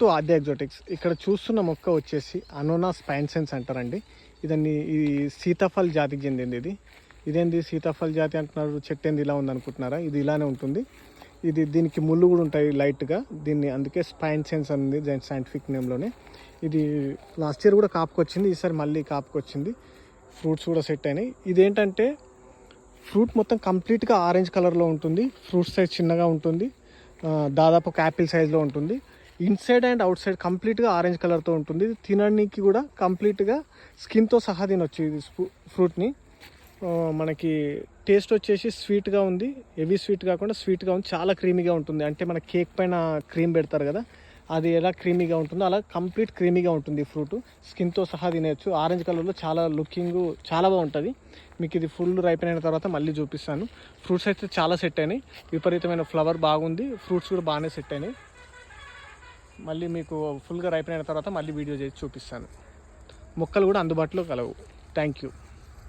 To ఆద్య ఎగ్జోటిక్స్ ఇక్కడ చూస్తున్న మొక్క వచ్చేసి అనోనా స్పైన్సెన్స్ అంటారండి ఇదన్ని ఈ సీతాఫల్ జాతికి చెందింది ఇది. ఇదేంది సీతాఫల్ జాతి అంటున్నారు? చెట్టు ఏంది ఇలా ఉందనుకుంటున్నారా? ఇది ఇలానే ఉంటుంది. ఇది దీనికి ముళ్ళు కూడా ఉంటాయి లైట్గా. దీన్ని అందుకే స్పైన్సెన్స్ అని ఉంది దాని సైంటిఫిక్ నేమ్లోనే ఇది లాస్ట్ ఇయర్ కూడా కాపుకొచ్చింది ఈసారి మళ్ళీ కాపుకొచ్చింది. ఫ్రూట్స్ కూడా సెట్ అయినాయి. ఇదేంటంటే ఫ్రూట్ మొత్తం కంప్లీట్గా ఆరెంజ్ కలర్లో ఉంటుంది. ఫ్రూట్ సైజ్ చిన్నగా ఉంటుంది. దాదాపు ఒక యాపిల్ సైజ్లో ఉంటుంది. ఇన్సైడ్ అండ్ అవుట్ సైడ్ కంప్లీట్గా ఆరెంజ్ కలర్తో ఉంటుంది. తినడానికి కూడా కంప్లీట్గా స్కిన్తో సహా తినొచ్చు ఇది ఫ్రూట్ని మనకి టేస్ట్ వచ్చేసి స్వీట్గా ఉంది. హెవీ స్వీట్ కాకుండా స్వీట్గా ఉంది. చాలా క్రీమీగా ఉంటుంది. అంటే మన కేక్ పైన క్రీమ్ పెడతారు కదా అది ఎలా క్రీమీగా ఉంటుందో అలా కంప్లీట్ క్రీమీగా ఉంటుంది ఫ్రూట్ స్కిన్తో సహా తినేయచ్చు. ఆరెంజ్ కలర్లో చాలా లుకింగ్ చాలా బాగుంటుంది. మీకు ఇది ఫుల్ రైపెన్ అయిన తర్వాత మళ్ళీ చూపిస్తాను. ఫ్రూట్స్ అయితే చాలా సెట్ అయినాయి. విపరీతమైన ఫ్లవర్ బాగుంది. ఫ్రూట్స్ కూడా బాగానే సెట్ అయినాయి. మళ్ళీ మీకు ఫుల్గా రైపెన్ అయిన తర్వాత మళ్ళీ వీడియో చేసి చూపిస్తాను. మొక్కలు కూడా అందుబాటులో కలవు. Thank you